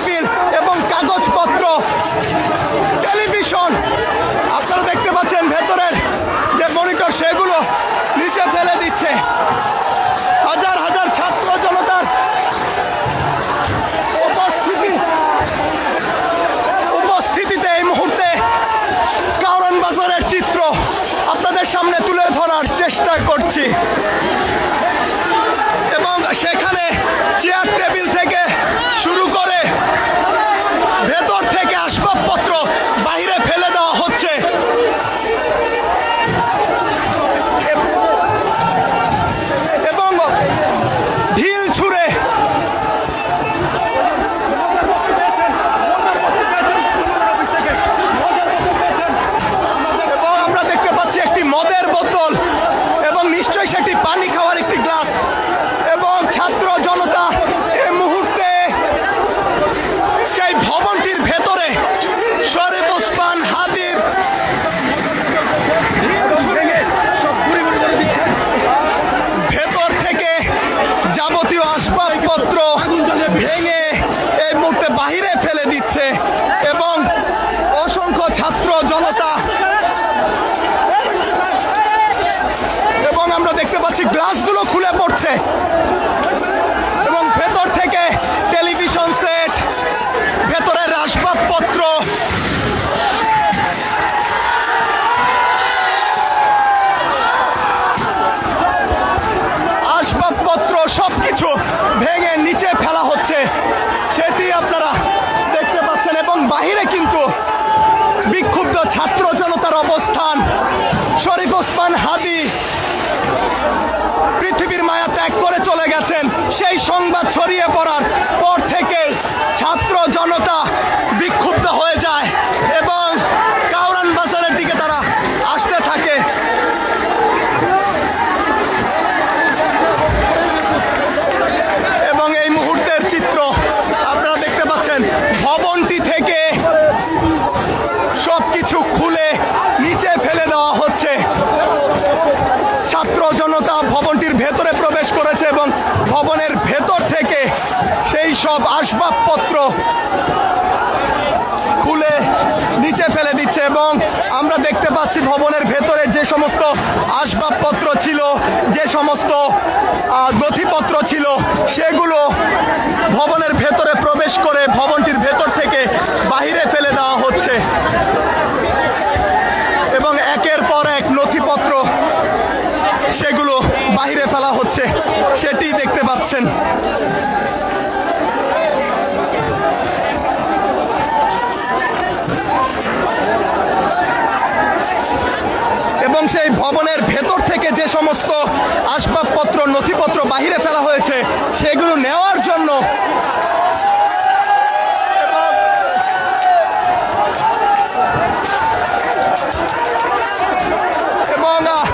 Table এবং কাগজপত্র, television. আপনারা দেখতে পাচ্ছেন ভেতরের যে মনিটর, সেগুলো নিচে ফেলে দিচ্ছে। হাজার হাজার ছাত্র জনতার উপস্থিতি, উপস্থিতিতে এই মুহূর্তে কারণ বাজারের চিত্র আপনাদের সামনে তুলে ধরার চেষ্টা করছি। সেখানে চেয়ার টেবিল থেকে শুরু করে ভেতর থেকে আসবাবপত্র বাইরে ফেলে দেওয়া হচ্ছে এবং ঢিল ছুঁড়ে এবং আমরা দেখতে পাচ্ছি একটি মদের বোতল এবং নিশ্চয়ই সেটি পানি খাওয়ার একটি গ্লাস এবং ছাত্র জনতা এই মুহূর্তে সেই ভবনটির ভেতরে শরীফ ওসমান হাদির ঢিল ছুঁড়ে ভেতর থেকে যাবতীয় আসবাবপত্র ভেঙে এই মুহূর্তে বাহিরে ফেলে দিচ্ছে এবং অসংখ্য ছাত্র জনতা এবং আমরা দেখতে পাচ্ছি গ্লাসগুলো খুলে পড়ছে এবং ভেতর থেকে টেলিভিশন সেট ভেতরের আসবাবপত্র সবকিছু ভেঙে নিচে ফেলা হচ্ছে সেটি আপনারা দেখতে পাচ্ছেন এবং বাহিরে কিন্তু বিক্ষুব্ধ ছাত্র জনতার অবস্থান শরীফ ওসমান হাদি পৃথিবীর মায়া ত্যাগ করে চলে গেছেন। সেই সংবাদ ছড়িয়ে পড়ার পর থেকে ছাত্র জনতা বিক্ষুব্ধ হয়ে যায় এবং কাউরান বাজারের দিকে তারা আসতে থাকে এবং এই মুহূর্তের চিত্র আপনারা দেখতে পাচ্ছেন ভবনটি থেকে সবকিছু খুলে নিচে ফেলে দেওয়া হচ্ছে ছাত্র জনতা ভবনটির ভেতরে প্রবেশ করেছে এবং ভবনের ভেতর থেকে সেই সব আসবাবপত্র খুলে নিচে ফেলে দিচ্ছে এবং আমরা দেখতে পাচ্ছি ভবনের ভেতরে যে সমস্ত আসবাবপত্র ছিল, যে সমস্ত নথিপত্র ছিল, সেগুলো ভবনের ভেতরে প্রবেশ করে ভবনটির ভেতর থেকে বাহিরে ফেলে দেওয়া হচ্ছে এবং একের পর এক নথিপত্র সেগুলো বাহিরে ফেলা হচ্ছে সেটি দেখতে পাচ্ছেন। এবং সেই ভবনের ভেতর থেকে যে সমস্ত আসবাবপত্র, নথিপত্র বাহিরে ফেলা হয়েছে, সেগুলো নেওয়ার জন্য এবং আহ,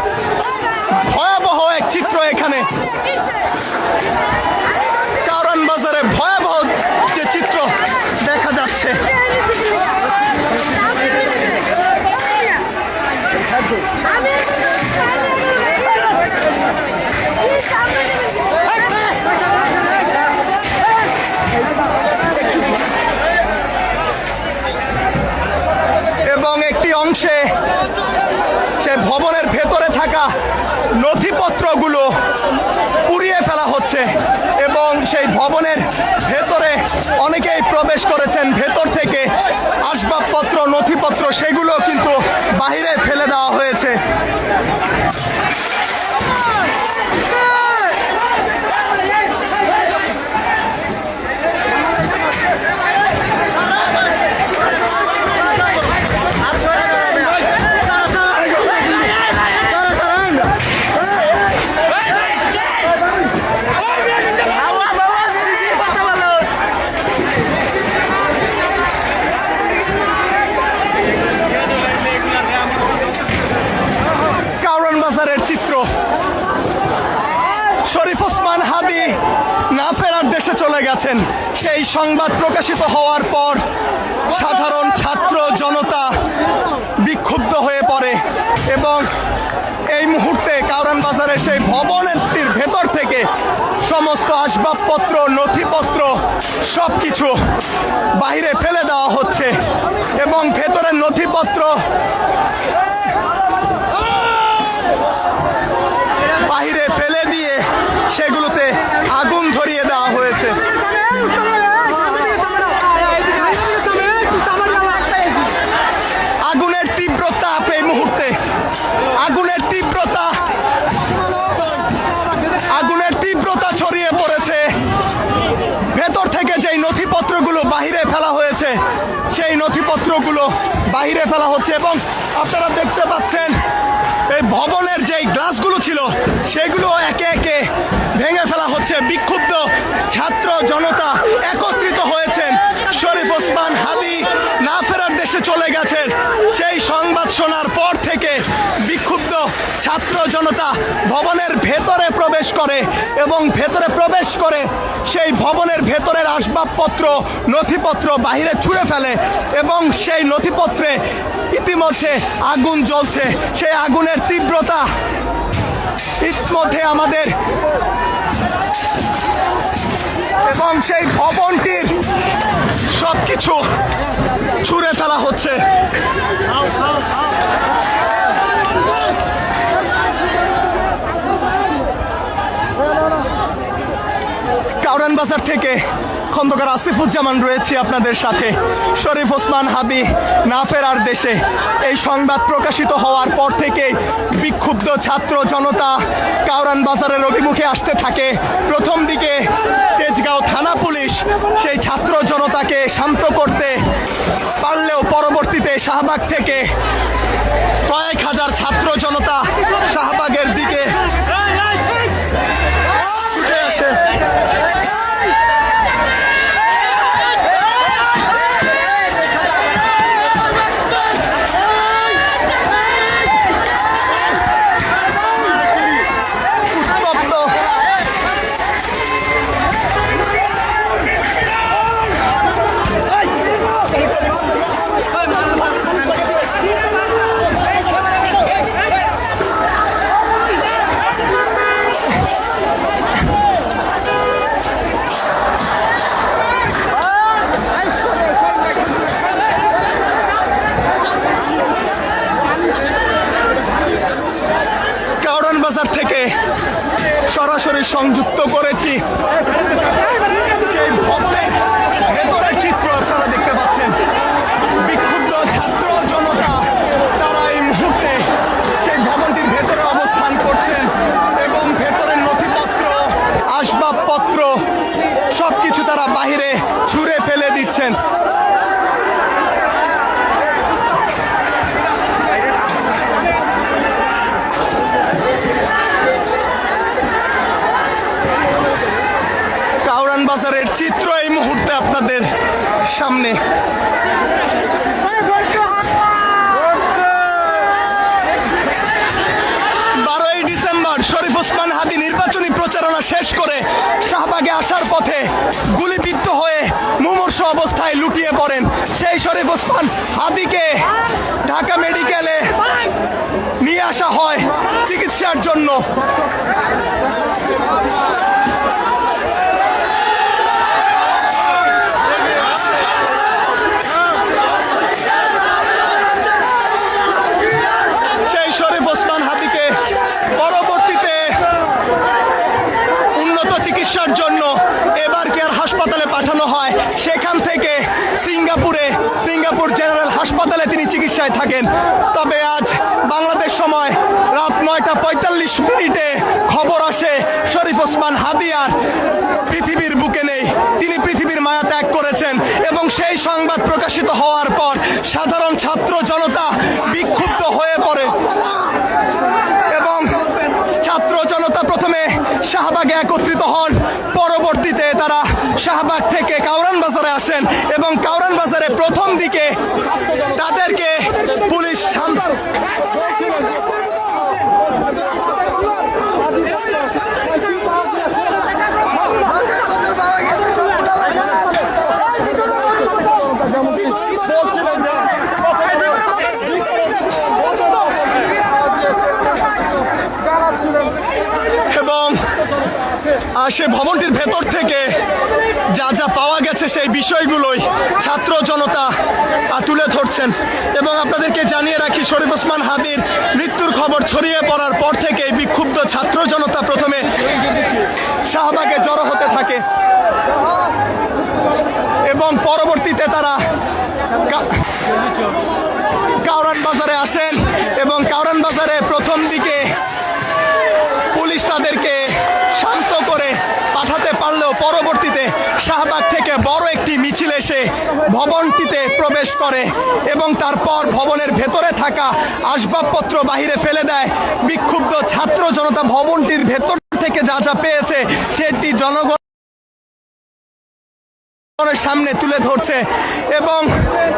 ভয়াবহ এক চিত্র এখানে। কারণ বাজারে ভয়াবহ যে চিত্র দেখা যাচ্ছে। এবং একটি অংশে সে ভবনের ভেতরে থাকা নথিপত্রগুলো পুড়িয়ে ফেলা হচ্ছে এবং সেই ভবনের ভেতরে অনেকেই প্রবেশ করেছেন, ভেতর থেকে আসবাবপত্র, নথিপত্র, সেগুলো কিন্তু বাহিরে ফেলে দেওয়া হয়েছে কারণ বাজারের চিত্র শরীফ ওসমান হাদি না ফেরার দেশে চলে গেছেন। সেই সংবাদ প্রকাশিত হওয়ার পর সাধারণ ছাত্র জনতা বিক্ষুব্ধ হয়ে পড়ে এবং এই মুহূর্তে কাউরান বাজারের সেই ভবনটির ভেতর থেকে সমস্ত আসবাবপত্র, নথিপত্র সব কিছু বাইরে ফেলে দেওয়া হচ্ছে এবং ভেতরের নথিপত্র বাইরে ফেলে দিয়ে সেগুলোতে আগুন ধরিয়ে দেওয়া হয়েছে। আগুনের তীব্রতা এই মুহূর্তে। আগুনের তীব্রতা। আগুনের তীব্রতা ছড়িয়ে পড়েছে। ভেতর থেকে যেই নথিপত্রগুলো বাহিরে ফেলা হয়েছে সেই নথিপত্রগুলো বাহিরে ফেলা হচ্ছে এবং আপনারা দেখতে পাচ্ছেন, এই ভবনের যেই গ্লাসগুলো ছিল, সেগুলো একে একে ভেঙে ফেলা হচ্ছে। বিক্ষুব্ধ ছাত্র জনতা একত্রিত হয়েছেন। শরীফ ওসমান হাদি না ফেরার দেশে চলে গেছেন। সেই সংবাদ শোনার পর থেকে বিক্ষুব্ধ ছাত্র জনতা ভবনের ভেতরে প্রবেশ করে এবং ভেতরে প্রবেশ করে সেই ভবনের ভেতরের আসবাবপত্র, নথিপত্র বাহিরে ছুঁড়ে ফেলে। এবং সেই নথিপত্রে ইতিমধ্যে আগুন জ্বলছে। সেই আগুনের তীব্রতা ইতিমধ্যে আমাদের এবং সেই ভবনটির সব কিছু ছুঁড়ে ফেলা হচ্ছে। কাউরান বাজার থেকে খন্দকার আসিফুজ্জামান রয়েছে আপনাদের সাথে। শরীফ ওসমান হাদি না ফেরার দেশে। এই সংবাদ প্রকাশিত হওয়ার পর থেকে বিক্ষুব্ধ ছাত্র জনতা কাউরান বাজারের অভিমুখে আসতে থাকে। প্রথম দিকে তেজগাঁও থানা পুলিশ সেই ছাত্র জনতাকে শান্ত করতে পারলেও পরবর্তীতে শাহবাগ থেকে কয়েক হাজার ছাত্র জনতা শাহবাগের দিকে ফেলে দিচ্ছেন কাউরান বাজারের চিত্র এই মুহূর্তে আপনাদের সামনে। বারোই ডিসেম্বর শরীফ ওসমান নির্বাচনী প্রচারণা শেষ করে শাহবাগে আসার পথে গুলিবিদ্ধ হয়ে মুমূর্ষ অবস্থায় লুটিয়ে পড়েন সেই শরীফ ওসমান হাদিকে ঢাকা মেডিকেলে নিয়ে আসা হয় চিকিৎসার জন্য সেই শরীফ ওসমান হাদিকে পরবর্তীতে উন্নত চিকিৎসার জন্য এবার কেয়ার হাসপাতালে পাঠানো হয় সেখান থেকে সিঙ্গাপুরে সিঙ্গাপুর জেনারেল হাসপাতালে তিনি থাকেন। তবে আজ বাংলাদেশ সময় রাত নয়টা পঁয়তাল্লিশ মিনিটে খবর আসে শরীফ ওসমান হাদিয়ার। পৃথিবীর বুকে নেই, তিনি পৃথিবীর মায়া ত্যাগ করেছেন এবং সেই সংবাদ প্রকাশিত হওয়ার পর সাধারণ ছাত্র জনতা বিক্ষুব্ধ হয়ে পড়ে। এবং ছাত্র জনতা প্রথমে শাহবাগে একত্রিত হন, পরবর্তীতে তারা শাহবাগ থেকে কাউরান বাজারে আসেন এবং কাউরান বাজারে প্রথম দিকে তাদেরকে পুলিশ শান্ত সে ভবনটির ভেতর থেকে যা যা পাওয়া গেছে সেই বিষয়গুলোই ছাত্র জনতা তুলে ধরছেন। এবং আপনাদেরকে জানিয়ে রাখি, শরীফ ওসমান হাদির মৃত্যুর খবর ছড়িয়ে পড়ার পর থেকেই বিক্ষুব্ধ ছাত্র জনতা প্রথমে শাহবাগে জড়ো হতে থাকে। এবং পরবর্তীতে তারা কাউরান বাজারে আসেন এবং কাউরান বাজারে প্রথম দিকে পুলিশ তাদেরকে শান্ত করে পাঠাতে পারলেও পরবর্তীতে শাহবাগ থেকে বড় একটি মিছিল এসে ভবনটিতে প্রবেশ করে এবং তারপর ভবনের ভেতরে থাকা আসবাবপত্র বাহিরে ফেলে দেয়। বিক্ষুব্ধ ছাত্র জনতা ভবনটির ভেতর থেকে যা যা পেয়েছে, সেটি জনগণ জনগণের সামনে তুলে ধরছে এবং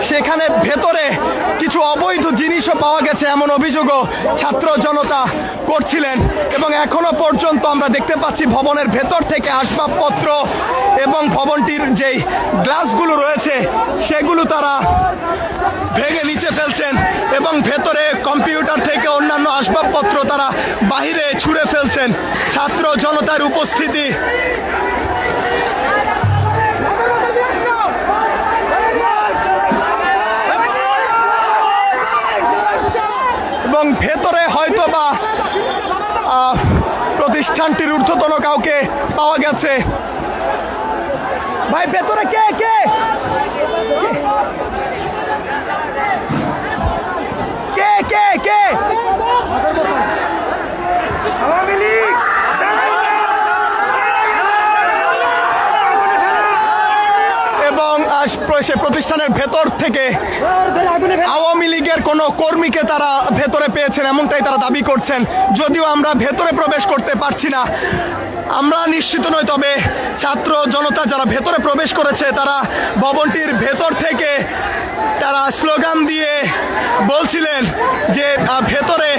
সেখানে ভেতরে কিছু অবৈধ জিনিসও পাওয়া গেছে এমন অভিযোগও ছাত্র জনতা করছিলেন এবং এখনও পর্যন্ত আমরা দেখতে পাচ্ছি ভবনের ভেতর থেকে আসবাবপত্র এবং ভবনটির যেই গ্লাসগুলো রয়েছে সেগুলো তারা ভেঙে নিচে ফেলছেন এবং ভেতরে কম্পিউটার থেকে অন্যান্য আসবাবপত্র তারা বাহিরে ছুঁড়ে ফেলছেন। ছাত্র জনতার উপস্থিতি এবং ভেতরে হয়তো বা প্রতিষ্ঠানটির ঊর্ধ্বতন কাউকে পাওয়া গেছে। ভাই, ভেতরে কে কে? কে কে কে এবং আহ, সে প্রতিষ্ঠানের ভেতর থেকে আওয়ামী লীগের কোনো কর্মীকে তারা ভেতরে পেয়েছেন, এমনটাই তারা দাবি করছেন। যদিও আমরা ভেতরে প্রবেশ করতে পারছি না, আমরা নিশ্চিত নই, তবে ছাত্র জনতা যারা ভেতরে প্রবেশ করেছে, তারা ভবনটির ভেতর থেকে তারা স্লোগান দিয়ে বলছিলেন যে ভেতরে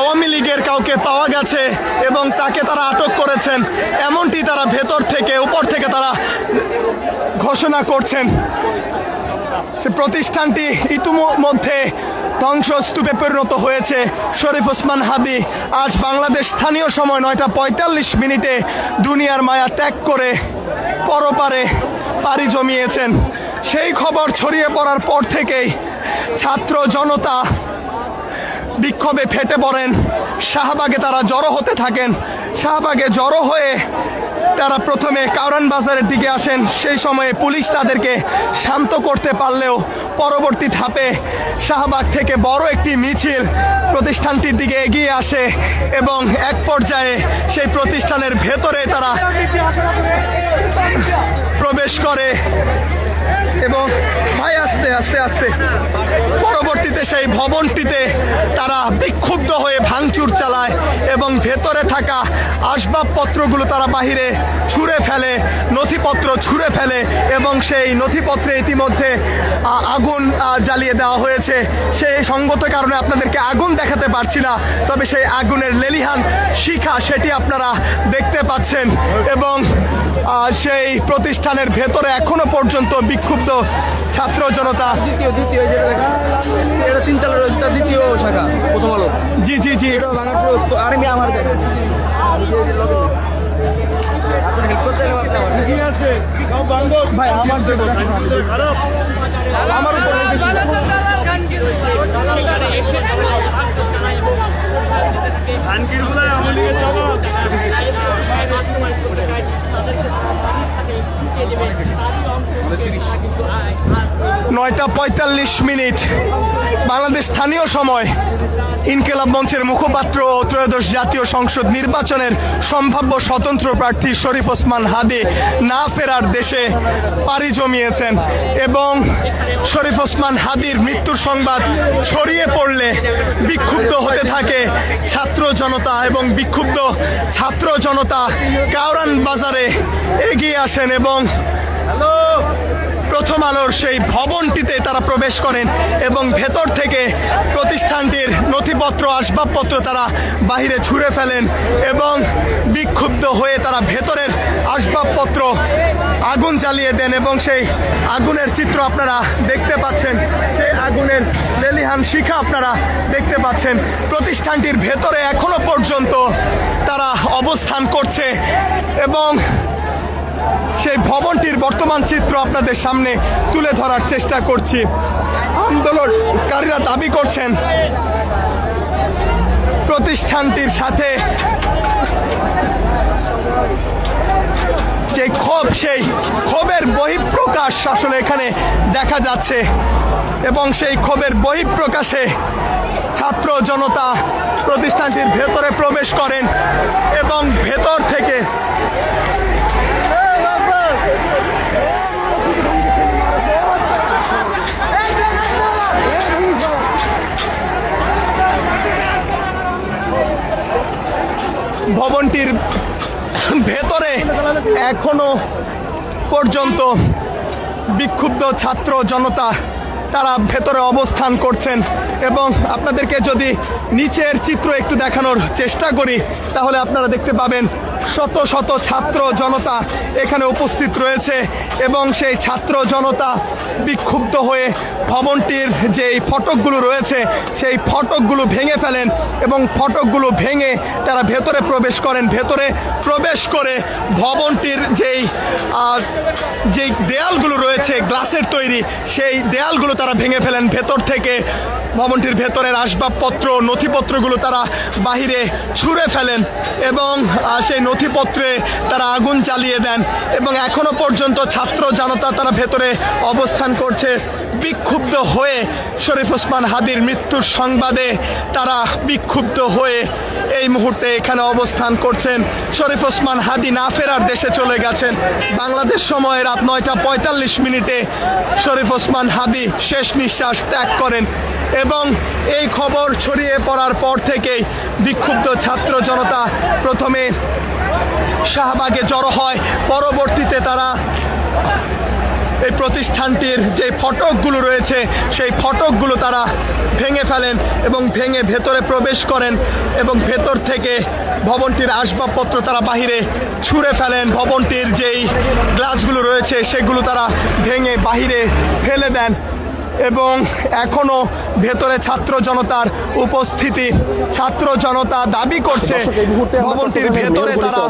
আওয়ামী লীগের কাউকে পাওয়া গেছে এবং তাকে তারা আটক করেছেন। এমনটি তারা ভেতর থেকে, উপর থেকে তারা ঘোষণা করছেন। সে প্রতিষ্ঠানটি ইতিমধ্যে ধ্বংসস্তূপে পরিণত হয়েছে। শরীফ ওসমান হাদি, আজ বাংলাদেশ স্থানীয় সময় নয়টা পঁয়তাল্লিশ মিনিটে দুনিয়ার মায়া ত্যাগ করে পরপারে পাড়ি জমিয়েছেন। সেই খবর ছড়িয়ে পড়ার পর থেকেই ছাত্র জনতা বিক্ষোভে ফেটে পড়েন। শাহবাগে তারা জড়ো হতে থাকেন। শাহবাগে জড়ো হয়ে তারা প্রথমে কাউরান বাজারের দিকে আসেন। সেই সময়ে পুলিশ তাদেরকে শান্ত করতে পারলেও পরবর্তী ধাপে শাহবাগ থেকে বড় একটি মিছিল প্রতিষ্ঠানটির দিকে এগিয়ে আসে এবং এক পর্যায়ে সেই প্রতিষ্ঠানের ভেতরে তারা প্রবেশ করে। এবং ভাই, আস্তে আস্তে আস্তে। পরবর্তীতে সেই ভবনটিতে তারা বিক্ষুব্ধ হয়ে ভাঙচুর চালায় এবং ভেতরে থাকা আসবাবপত্রগুলো তারা বাহিরে ছুঁড়ে ফেলে, নথিপত্র ছুঁড়ে ফেলে এবং সেই নথিপত্রে ইতিমধ্যে আগুন জ্বালিয়ে দেওয়া হয়েছে। সেই সঙ্গত কারণে আপনাদেরকে আগুন দেখাতে পারছি না, তবে সেই আগুনের লেলিহান শিখা, সেটি আপনারা দেখতে পাচ্ছেন এবং সেই প্রতিষ্ঠানের ভেতরে এখনও পর্যন্ত বিক্ষুব্ধ ছাত্র জনতা। দ্বিতীয় দ্বিতীয় যেটা দেখেন তিনতলা রয়েছে তার দ্বিতীয় শাখা প্রথম আলো। জি জি জি। ভাই আমার উপরে নয়টা পঁয়তাল্লিশ মিনিট। বাংলাদেশ স্থানীয় সময়। ইনকেলাব মঞ্চের মুখপাত্র ও ত্রয়োদশ জাতীয় সংসদ নির্বাচনের সম্ভাব্য স্বতন্ত্র প্রার্থী শরীফ ওসমান হাদি না ফেরার দেশে পাড়ি জমিয়েছেন এবং শরীফ ওসমান হাদির মৃত্যুর সংবাদ ছড়িয়ে পড়লে বিক্ষুব্ধ হতে থাকে ছাত্র জনতা এবং বিক্ষুব্ধ ছাত্র জনতা কাউরান বাজারে এগিয়ে আসেন এবং প্রথম আলোর সেই ভবনটিতে তারা প্রবেশ করেন এবং ভেতর থেকে প্রতিষ্ঠানটির নথিপত্র, আসবাবপত্র তারা বাহিরে ছুঁড়ে ফেলেন এবং বিক্ষুব্ধ হয়ে তারা ভেতরের আসবাবপত্র আগুন জ্বালিয়ে দেন এবং সেই আগুনের চিত্র আপনারা দেখতে পাচ্ছেন। সেই আগুনের লেলিহান শিখা আপনারা দেখতে পাচ্ছেন। প্রতিষ্ঠানটির ভেতরে এখনও পর্যন্ত তারা অবস্থান করছে এবং সেই ভবনটির বর্তমান চিত্র আপনাদের সামনে তুলে ধরার চেষ্টা করছি। আন্দোলনকারীরা দাবি করছেন, প্রতিষ্ঠানটির সাথে যে ক্ষোভ, সেই ক্ষোভের বহিঃপ্রকাশ আসলে এখানে দেখা যাচ্ছে এবং সেই ক্ষোভের বহিঃপ্রকাশে ছাত্র জনতা প্রতিষ্ঠানটির ভেতরে প্রবেশ করেন এবং ভেতর থেকে ভবনটির ভেতরে এখনও পর্যন্ত বিক্ষুব্ধ ছাত্র জনতা, তারা ভেতরে অবস্থান করছেন। এবং আপনাদেরকে যদি নিচের চিত্র একটু দেখানোর চেষ্টা করি, তাহলে আপনারা দেখতে পাবেন শত শত ছাত্র জনতা এখানে উপস্থিত রয়েছে এবং সেই ছাত্র জনতা বিক্ষুব্ধ হয়ে ভবনটির যে ফটকগুলো রয়েছে, সেই ফটকগুলো ভেঙে ফেলেন এবং ফটকগুলো ভেঙে তারা ভেতরে প্রবেশ করেন। ভেতরে প্রবেশ করে ভবনটির যেই যেই দেয়ালগুলো রয়েছে, গ্লাসের তৈরি, সেই দেয়ালগুলো তারা ভেঙে ফেলেন। ভেতর থেকে ভবনটির ভেতরের আসবাবপত্র নথিপত্রগুলো তারা বাহিরে ছুঁড়ে ফেলেন এবং সেই নথিপত্রে তারা আগুন চালিয়ে দেন এবং এখনও পর্যন্ত ছাত্র জনতা তারা ভেতরে অবস্থান করছে। বিক্ষুব্ধ হয়ে শরীফ ওসমান হাদির মৃত্যুর সংবাদে তারা বিক্ষুব্ধ হয়ে এই মুহূর্তে এখানে অবস্থান করছেন। শরীফ ওসমান হাদি না ফেরার দেশে চলে গেছেন। বাংলাদেশ সময় রাত নয়টা পঁয়তাল্লিশ মিনিটে শরীফ ওসমান হাদি শেষ নিঃশ্বাস ত্যাগ করেন। এবং এই খবর ছড়িয়ে পড়ার পর থেকেই বিক্ষুব্ধ ছাত্র জনতা প্রথমে শাহবাগে জড়ো হয়। পরবর্তীতে তারা এই প্রতিষ্ঠানটির যে ফটকগুলো রয়েছে, সেই ফটকগুলো তারা ভেঙে ফেলেন এবং ভেঙে ভেতরে প্রবেশ করেন এবং ভেতর থেকে ভবনটির আসবাবপত্র তারা বাহিরে ছুঁড়ে ফেলেন। ভবনটির যেই গ্লাসগুলো রয়েছে, সেগুলো তারা ভেঙে বাহিরে ফেলে দেন। এবং এখনও ভেতরে ছাত্র জনতার উপস্থিতি। ছাত্র জনতা দাবি করছে ভবনটির ভেতরে তারা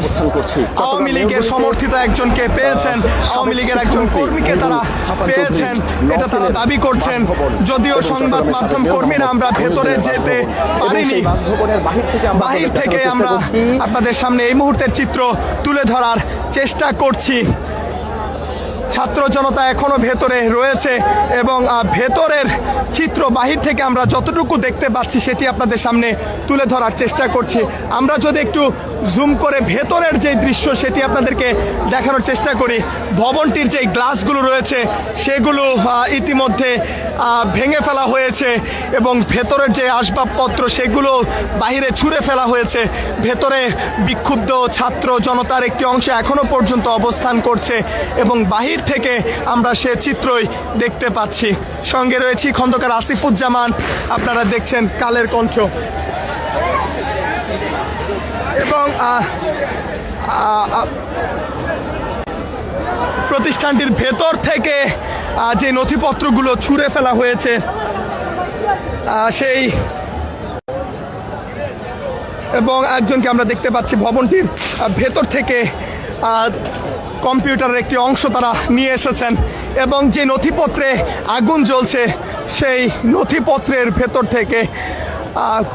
আওয়ামী লীগের সমর্থিত একজনকে পেয়েছেন আওয়ামী লীগের একজন কর্মীকে তারা পেয়েছেন। এটা তারা দাবি করছেন যদিও সংবাদ মাধ্যম কর্মীরা আমরা ভেতরে যেতে পারিনি। বাহির থেকে আমরা। আপনাদের সামনে এই মুহূর্তের চিত্র তুলে ধরার চেষ্টা করছি। ছাত্র জনতা এখনও ভেতরে রয়েছে এবং ভেতরের চিত্র বাহির থেকে আমরা যতটুকু দেখতে পাচ্ছি সেটি আপনাদের সামনে তুলে ধরার চেষ্টা করছি। আমরা যদি একটু জুম করে ভেতরের যে দৃশ্য সেটি আপনাদেরকে দেখানোর চেষ্টা করি। ভবনটির যে গ্লাসগুলো রয়েছে সেগুলো ইতিমধ্যে ভেঙে ফেলা হয়েছে এবং ভেতরের যে আসবাবপত্র সেগুলো বাহিরে ছুঁড়ে ফেলা হয়েছে। ভেতরে বিক্ষুব্ধ ছাত্র জনতার একটি অংশ এখনও পর্যন্ত অবস্থান করছে এবং বাহির থেকে আমরা সে চিত্রই দেখতে পাচ্ছি। সঙ্গে রয়েছি খন্দকার আসিফুজ্জামান। আপনারা দেখছেন কালের কণ্ঠ। এবং প্রতিষ্ঠানটির ভেতর থেকে যে নথিপত্রগুলো ছুঁড়ে ফেলা হয়েছে সেই, এবং একজনকে আমরা দেখতে পাচ্ছি ভবনটির ভেতর থেকে কম্পিউটারের একটি অংশ তারা নিয়ে এসেছেন এবং যে নথিপত্রে আগুন জ্বলছে, সেই নথিপত্রের ভেতর থেকে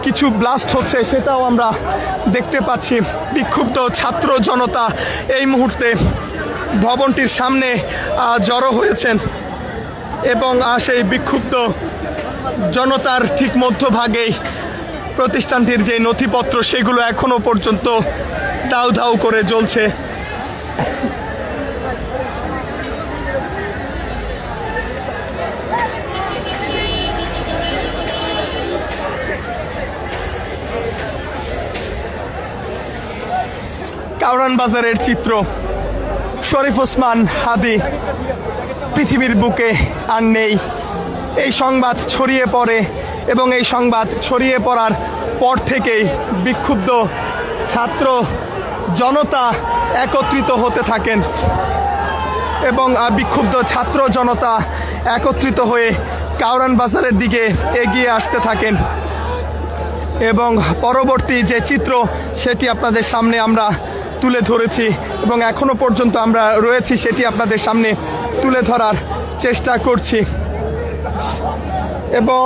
কিছু ব্লাস্ট হচ্ছে সেটাও আমরা দেখতে পাচ্ছি। বিক্ষুব্ধ ছাত্র জনতা এই মুহূর্তে ভবনটির সামনে জড়ো হয়েছেন এবং সেই বিক্ষুব্ধ জনতার ঠিক মধ্যভাগেই প্রতিষ্ঠানটির যে নথিপত্র সেগুলো এখনও পর্যন্ত দাউ দাউ করে জ্বলছে। কাউরান বাজারের চিত্র। শরীফ ওসমান হাদি পৃথিবীর বুকে আর নেই। এই সংবাদ ছড়িয়ে পড়ে এবং এই সংবাদ ছড়িয়ে পড়ার পর থেকেই বিক্ষুব্ধ ছাত্র জনতা একত্রিত হতে থাকেন এবং বিক্ষুব্ধ ছাত্র জনতা একত্রিত হয়ে কাউরান বাজারের দিকে এগিয়ে আসতে থাকেন। এবং পরবর্তী যে চিত্র, সেটি আপনাদের সামনে আমরা তুলে ধরেছি এবং এখনও পর্যন্ত আমরা রয়েছি, সেটি আপনাদের সামনে তুলে ধরার চেষ্টা করছি। এবং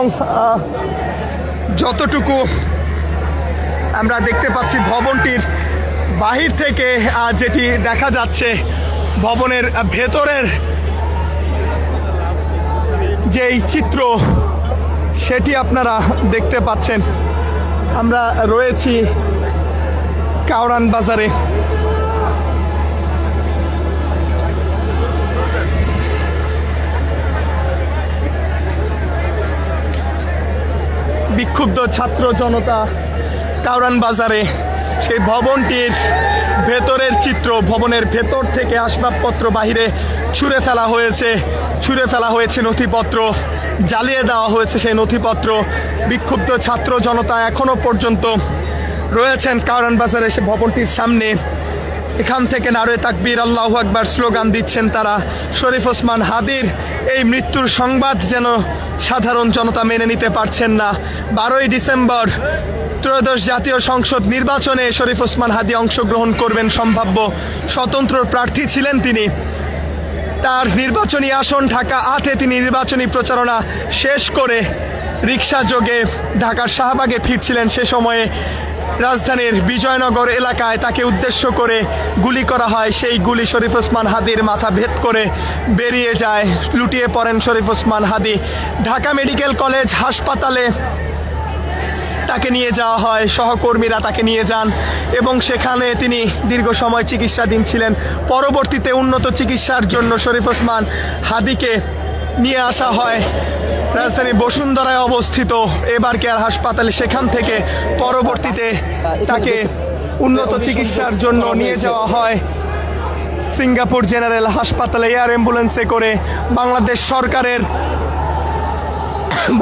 যতটুকু আমরা দেখতে পাচ্ছি, ভবনটির বাহির থেকে যেটি দেখা যাচ্ছে, ভবনের ভেতরের যেই চিত্র, সেটি আপনারা দেখতে পাচ্ছেন। আমরা রয়েছি কাউরান বাজারে। বিক্ষুব্ধ ছাত্র জনতা কাউরান বাজারে সেই ভবনটির ভেতরের চিত্র, ভবনের ভেতর থেকে আসবাবপত্র বাহিরে ছুঁড়ে ফেলা হয়েছে, ছুঁড়ে ফেলা হয়েছে নথিপত্র, জ্বালিয়ে দেওয়া হয়েছে সেই নথিপত্র। বিক্ষুব্ধ ছাত্র জনতা এখনও পর্যন্ত রয়েছেন কাউরান বাজারে সে ভবনটির সামনে। এখান থেকে নারে তাকবীর, আল্লাহ আকবার স্লোগান দিচ্ছেন তারা। শরীফ ওসমান হাদির, এই মৃত্যুর সংবাদ যেন সাধারণ জনতা মেনে নিতে পারছেন না। বারোই ডিসেম্বর, ত্রয়োদশ জাতীয় সংসদ নির্বাচনে শরীফ ওসমান হাদি অংশগ্রহণ করবেন সম্ভাব্য স্বতন্ত্র প্রার্থী ছিলেন তিনি। তার নির্বাচনী আসন ঢাকা আটে তিনি নির্বাচনী প্রচারণা শেষ করে রিক্সা যোগে ঢাকার শাহবাগে ফিরছিলেন সে সময়ে। রাজধানীর বিজয়নগর এলাকায় তাকে উদ্দেশ্য করে গুলি করা হয়। সেই গুলি শরীফ ওসমান হাদির মাথা ভেদ করে বেরিয়ে যায়। লুটিয়ে পড়েন শরীফ ওসমান হাদি। ঢাকা মেডিকেল কলেজ হাসপাতালে তাকে নিয়ে যাওয়া হয়। সহকর্মীরা তাকে নিয়ে যান এবং সেখানে তিনি দীর্ঘ সময় চিকিৎসাধীন ছিলেন। পরবর্তীতে উন্নত চিকিৎসার জন্য শরীফ ওসমান হাদিকে নিয়ে আসা হয়। রাজধানীর বসুন্ধরায় অবস্থিত এবার কেয়ার হাসপাতালে সেখান থেকে পরবর্তীতে তাকে উন্নত চিকিৎসার জন্য নিয়ে যাওয়া হয়। সিঙ্গাপুর জেনারেল হাসপাতালে এয়ার অ্যাম্বুলেন্সে করে বাংলাদেশ সরকারের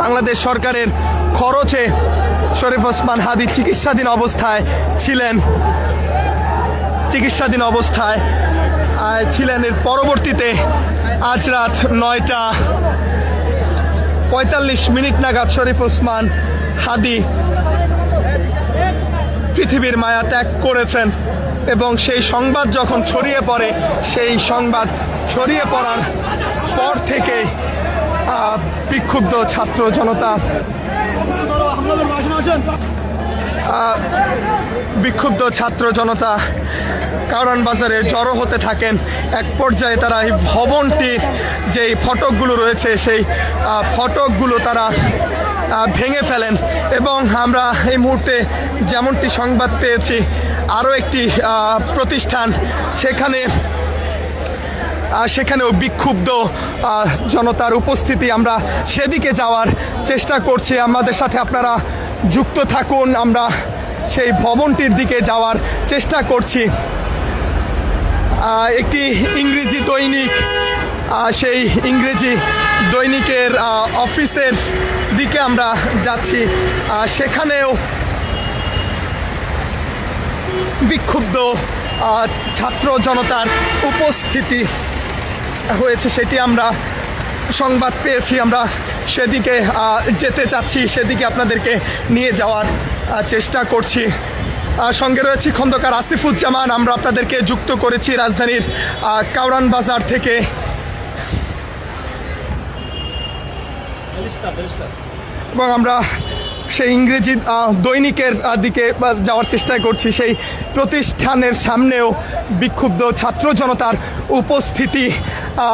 বাংলাদেশ সরকারের খরচে শরীফ ওসমান হাদি চিকিৎসাধীন অবস্থায় ছিলেন। চিকিৎসাধীন অবস্থায় ছিলেন। এর পরবর্তীতে আজ রাত নয়টা পঁয়তাল্লিশ মিনিট নাগাদ শরীফ ওসমান হাদি পৃথিবীর মায়া ত্যাগ করেছেন এবং সেই সংবাদ যখন ছড়িয়ে পড়ে, সেই সংবাদ ছড়িয়ে পড়ার পর থেকে বিক্ষুব্ধ ছাত্র জনতা বিক্ষুব্ধ ছাত্র জনতা কারণ বাজারে জড়ো হতে থাকেন, এক পর্যায়ে তারা এই ভবনটির যেই ফটকগুলো রয়েছে, সেই ফটকগুলো তারা ভেঙে ফেলেন। এবং আমরা এই মুহূর্তে যেমনটি সংবাদ পেয়েছি, আরও একটি প্রতিষ্ঠান সেখানে সেখানেও বিক্ষুব্ধ জনতার উপস্থিতি। আমরা সেদিকে যাওয়ার চেষ্টা করছি। আমাদের সাথে আপনারা যুক্ত থাকুন। আমরা সেই ভবনটির দিকে যাওয়ার চেষ্টা করছি। একটি ইংরেজি দৈনিক সেই ইংরেজি দৈনিকের অফিসের দিকে আমরা যাচ্ছি। সেখানেও বিক্ষুব্ধ ছাত্র জনতার উপস্থিতি হয়েছে, সেটি আমরা সংবাদ পেয়েছি। আমরা সেদিকে যেতে চাচ্ছি, সেদিকে আপনাদেরকে নিয়ে যাওয়ার চেষ্টা করছি। সঙ্গে রয়েছে খন্দকার আসিফুজ্জামান। আমরা আপনাদেরকে যুক্ত করেছি রাজধানীর কাউরান বাজার থেকে। এবং আমরা সেই ইংরেজি দৈনিকের দিকে যাওয়ার চেষ্টা করছি। সেই প্রতিষ্ঠানের সামনেও বিক্ষুব্ধ ছাত্র জনতার উপস্থিতি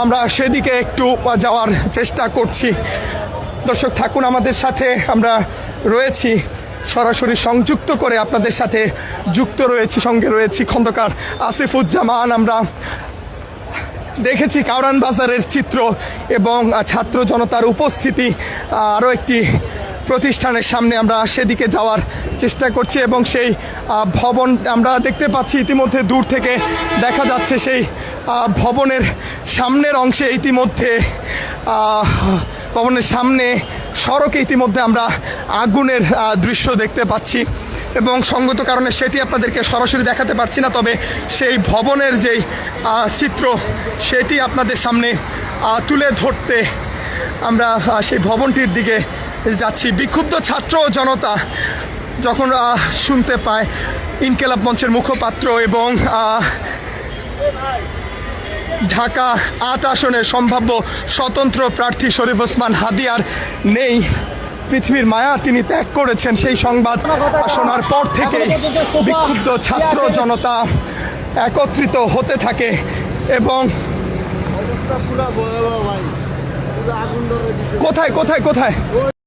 আমরা সেদিকে একটু যাওয়ার চেষ্টা করছি। দর্শক থাকুন আমাদের সাথে। আমরা রয়েছি সরাসরি সংযুক্ত করে আপনাদের সাথে যুক্ত রয়েছি, সঙ্গে রয়েছি খন্দকার আসিফুজ্জামান। আমরা দেখেছি কাউরান বাজারের চিত্র এবং ছাত্র জনতার উপস্থিতি, আরও একটি প্রতিষ্ঠানের সামনে আমরা সেদিকে যাওয়ার চেষ্টা করছি এবং সেই ভবন আমরা দেখতে পাচ্ছি ইতিমধ্যে দূর থেকে দেখা যাচ্ছে সেই ভবনের সামনের অংশে ইতিমধ্যে ভবনের সামনে সড়কে ইতিমধ্যে আমরা আগুনের দৃশ্য দেখতে পাচ্ছি এবং সঙ্গত কারণে সেটি আপনাদেরকে সরাসরি দেখাতে পারছি না, তবে সেই ভবনের যেই চিত্র সেটি আপনাদের সামনে তুলে ধরতে আমরা সেই ভবনটির দিকে যাচ্ছি। বিক্ষুব্ধ ছাত্র জনতা যখন শুনতে পায়, ইনকেলাব মঞ্চের মুখপাত্র এবং ঢাকা আট আসনের সম্ভাব্য স্বতন্ত্র প্রার্থী শরীফ ওসমান হাদিয়ার নেই। পৃথিবীর মায়া তিনি ত্যাগ করেছেন সেই সংবাদ শোনার পর থেকেই বিক্ষুব্ধ ছাত্র জনতা একত্রিত হতে থাকে এবং কোথায় কোথায় কোথায়?